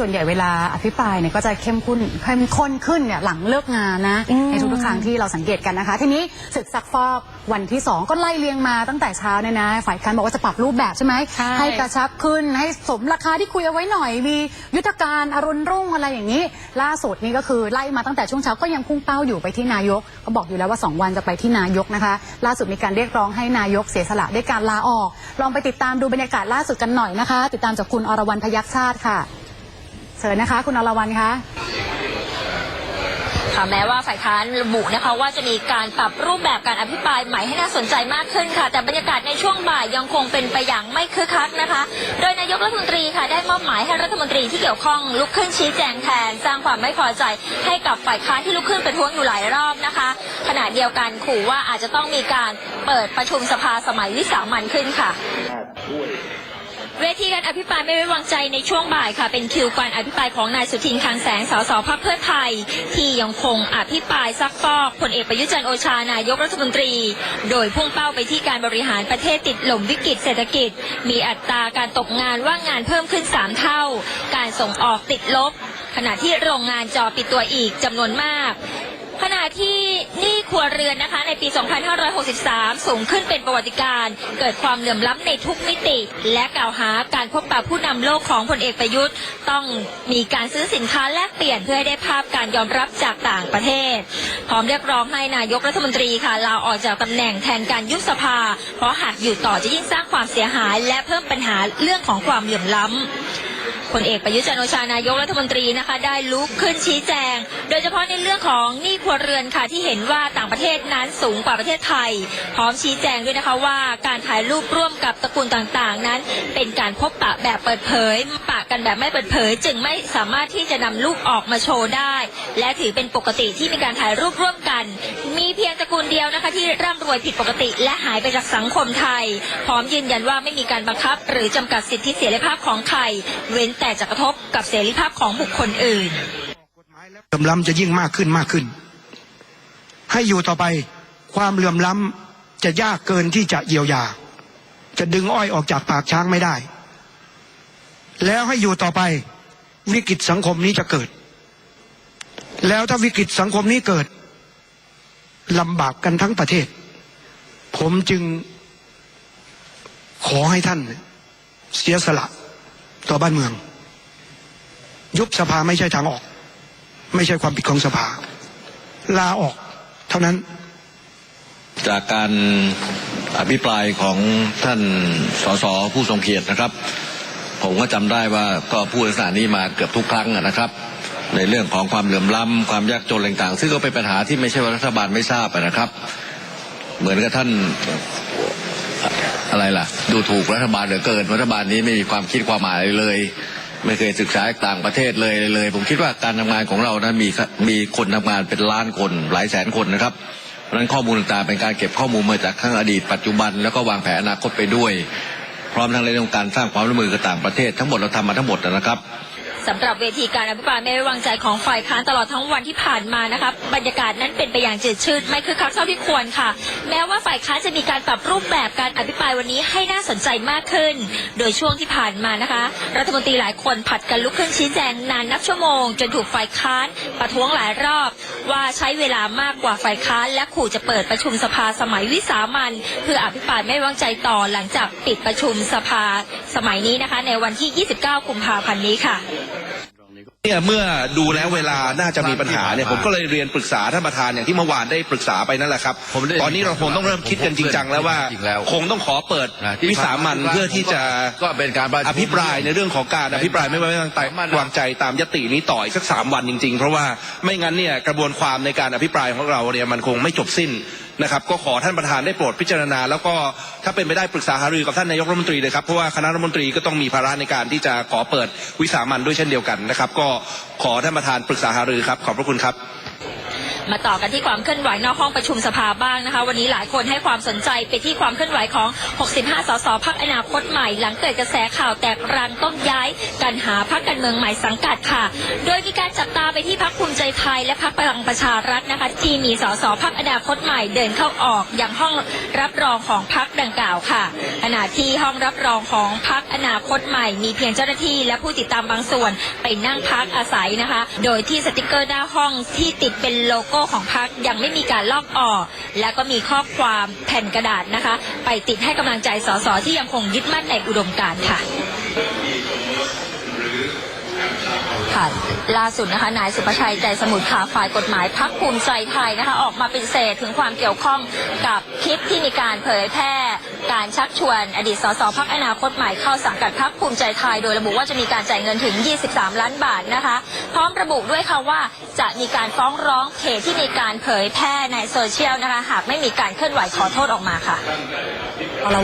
ส่วนใหญ่เวลาอภิปรายเนี่ยก็จะเข้มข้นเข้มข้นขึ้นเนี่ยหลังเลิกงานนะอืมในทุกๆครั้งที่เราสังเกตกันนะคะ ทีนี้ศึกซักฟอกวันที่ 2 ก็ไล่เรียงมาตั้งแต่เช้าเนี่ยนะฝ่ายค้านบอกว่าจะปรับรูปแบบใช่ไหมใช่ให้กระชับขึ้นให้สมราคาที่คุยเอาไว้หน่อย มียุทธการอรุณรุ่งอะไรอย่างนี้ ล่าสุดนี่ก็คือไล่มาตั้งแต่ช่วงเช้าก็ยังพุ่งเป้าอยู่ไปที่นายกก็บอกอยู่แล้วว่า 2 วันจะไปที่นายกนะคะ ล่าสุดมีการเรียกร้องให้นายกเสียสละด้วยการลาออก ลองไปติดตามดูบรรยากาศล่าสุดกันหน่อยนะคะ ติดตามจากคุณอรวรรณพยัคฆ์ชาติค่ะ เชิญนะคะ คุณอรวรรณคะค่ะแม้ว่าฝ่ายค้านระบุนะคะว่าจะมีการปรับรูปแบบการอภิปรายใหม่ให้น่าสนใจมากขึ้นค่ะ แต่บรรยากาศในช่วงบ่ายยังคงเป็นไปอย่างไม่คึกคักนะคะ โดยนายกรัฐมนตรีค่ะได้มอบหมายให้รัฐมนตรีที่เกี่ยวข้องลุกขึ้นชี้แจงแทน สร้างความไม่พอใจให้กับฝ่ายค้านที่ลุกขึ้นประท้วงอยู่หลายรอบนะคะ ขณะเดียวกันขู่ว่าอาจจะต้องมีการเปิดประชุมสภาสมัยวิสามันขึ้นค่ะ เวทีการอภิปรายไม่ไว้วางใจในช่วงบ่ายค่ะ เป็นคิวการอภิปรายของนายสุทินคลังแสงสสพักเพื่อไทย ที่ยังคงอภิปรายซักฟอกพลเอกประยุจันโอชานายกรัฐมนตรี โดยพุ่งเป้าไปที่การบริหารประเทศติดหล่มวิกฤตเศรษฐกิจ มีอัตราการตกงานว่างงานเพิ่มขึ้น 3 เท่า การส่งออกติดลบ ขณะที่โรงงานจอปิดตัวอีกจำนวนมาก ขณะที่หนี้ครัวเรือนนะคะ ในปี 2563 สูงขึ้นเป็นประวัติการ เกิดความเหลื่อมล้ำในทุกมิติ และกล่าวหาการพบปะผู้นำโลกของพลเอกประยุทธ์ ต้องมีการซื้อสินค้าแลกเปลี่ยนเพื่อให้ได้ภาพการยอมรับจากต่างประเทศ พร้อมเรียกร้องให้นายกรัฐมนตรีค่ะลาออกจากตำแหน่งแทนการยุบสภา เพราะหากอยู่ต่อจะยิ่งสร้างความเสียหาย และเพิ่มปัญหาเรื่องของความเหลื่อมล้ำ พลเอกประยุทธ์จันทร์โอชานายกรัฐมนตรีนะคะ ได้ลุกขึ้นชี้แจง โดยเฉพาะในเรื่องของหนี้ครัวเรือนค่ะที่เห็นว่าต่างประเทศนั้นสูงกว่าประเทศไทย พร้อมชี้แจงด้วยนะคะว่าการถ่ายรูปร่วมกับตระกูลต่างๆ นั้น เป็นการพบปะแบบเปิดเผยปะกันแบบไม่เปิดเผย จึงไม่สามารถที่จะนำรูปออกมาโชว์ได้ และถือเป็นปกติที่มีการถ่ายรูปร่วมกัน ระกูลเดียวนะคะที่ร่ำรวยผิดปกติ และหายไปจากสังคมไทย พร้อมยืนยันว่าไม่มีการบังคับ หรือจำกัดสิทธิเสรีภาพของใคร เว้นแต่จะกระทบกับเสรีภาพของบุคคลอื่นเหลื่อมล้ำจะยิ่งมากขึ้นมากขึ้น ให้อยู่ต่อไปความเหลื่อมล้ำจะยากเกินที่จะเยียวยา จะดึงอ้อยออกจากปากช้างไม่ได้ แล้วให้อยู่ต่อไปวิกฤตสังคมนี้จะเกิด แล้วถ้าวิกฤตสังคมนี้เกิด ลำบากกันทั้งประเทศ ผมจึงขอให้ท่านเสียสละต่อบ้านเมือง ยุบสภาไม่ใช่ทางออก ไม่ใช่ความผิดของสภา ลาออกเท่านั้น จากการอภิปรายของท่านสสผู้ทรงเกียรตินะครับ ผมก็จำได้ว่าก็พูดลักษณะนี้มาเกือบทุกครั้งนะครับ ในเรื่องของความเหลื่อมล้ำความยากจนต่างๆซึ่งก็เป็นปัญหาที่ไม่ใช่ว่ารัฐบาลไม่ทราบนะครับ เหมือนกับท่านอะไรล่ะ ดูถูกรัฐบาลเหลือเกินรัฐบาลนี้ไม่มีความคิดความหมายเลย ไม่เคยศึกษาต่างประเทศเลยเลย ผมคิดว่าการทำงานของเรานั้นมีมีคนทำงานเป็นล้านคนหลายแสนคนนะครับเพราะฉะนั้นข้อมูลต่างๆเป็นการเก็บข้อมูลมาจากทั้งอดีตปัจจุบันแล้วก็วางแผนอนาคตไปด้วย พร้อมทั้งเรื่องการสร้างความร่วมมือกับต่างประเทศทั้งหมดเราทำมาทั้งหมดนะครับ สำหรับเวทีการอภิปรายไม่ไว้วางใจของฝ่ายค้านตลอดทั้งวันที่ผ่านมานะคะบรรยากาศนั้นเป็นไปอย่างจืดชืดไม่คึกคักเท่าที่ควรค่ะ แม้ว่าฝ่ายค้านจะมีการปรับรูปแบบการอภิปรายวันนี้ให้น่าสนใจมากขึ้น โดยช่วงที่ผ่านมานะคะ รัฐมนตรีหลายคนผัดกันลุกขึ้นชี้แจงนานนับชั่วโมง จนถูกฝ่ายค้านประท้วงหลายรอบ ว่าใช้เวลามากกว่าฝ่ายค้านและขู่จะเปิดประชุมสภาสมัยวิสามันเพื่ออภิปรายไม่ไว้วางใจต่อหลังจากปิดประชุมสภาสมัยนี้นะคะ ในวันที่ 29 กุมภาพันธ์นี้ค่ะ เนี่ยเมื่อดูแล้วเวลาน่าจะมีปัญหาเนี่ยผมก็เลยเรียนปรึกษาท่านประธานอย่างที่เมื่อวานได้ปรึกษาไปนั่นแหละครับผมได้ตอนนี้เราคงต้องเริ่มคิดกันจริงจังแล้วว่าจริงแล้วคงต้องขอเปิดนะที่วิสามันเพื่อที่จะก็เป็นการประชุมอภิปรายในเรื่องของการอภิปรายไม่ไว้วางใจวางใจตามยตินี้ต่ออีกสักสามวันจริง ๆ เพราะว่าไม่งั้นเนี่ยกระบวนความในการอภิปรายของเราเนี่ยมันคงไม่จบสิ้น นะครับก็ขอท่านประธานได้โปรดพิจารณา แล้วก็ถ้าเป็นไปได้ปรึกษาหารือกับท่านนายกรัฐมนตรีเลยครับเพราะว่าคณะรัฐมนตรีก็ต้องมีภาระในการที่จะขอเปิดวิสามันด้วยเช่นเดียวกันนะครับ ก็ขอท่านประธานปรึกษาหารือครับขอบพระคุณครับมาต่อกันที่ความเคลื่อนไหวนอกห้องประชุมสภาบ้างนะคะ วันนี้หลายคนให้ความสนใจไปที่ความเคลื่อนไหวของ 65 สสพักอนาคตใหม่ หลังเกิดกระแสข่าวแตกรังต้องย้าย กันหาพักการเมืองใหม่สังกัดค่ะ โดยมีการจับตาไปที่ ไทยและพรรคพลังประชารัฐนะคะที่มีสสพรรคอนาคตใหม่เดินเข้าออกอย่างห้องรับรองของพรรคดังกล่าวค่ะขณะที่ห้องรับรองของพรรคอนาคตใหม่ มีเพียงเจ้าหน้าที่และผู้ติดตามบางส่วนไปนั่งพักอาศัยนะคะ โดยที่สติกเกอร์หน้าห้องที่ติดเป็นโลโก้ของพรรคยังไม่มีการลอกออก และก็มีข้อความแผ่นกระดาษนะคะ ไปติดให้กำลังใจสสที่ยังคงยึดมั่นในอุดมการณ์ค่ะ ค่ะล่าสุดนะคะนายสุภชัยใจสมุทรค่ะฝ่ายกฎหมายพักภูมิใจไทยนะคะออกมาเปฏิเสธถึงความเกี่ยวข้องกับคลิปที่มีการเผยแพร่การชักชวนอดีตสสพักอนาคตใหม่เข้าสังกัดพักภูมิใจไทย โดยระบุว่าจะมีการจ่ายเงินถึง 23 ล้านบาทนะคะ พร้อมระบุด้วยค่ะว่าจะมีการฟ้องร้องเพจที่มีการเผยแพร่ในโซเชียลนะคะหากไม่มีการเคลื่อนไหวขอโทษออกมาค่ะ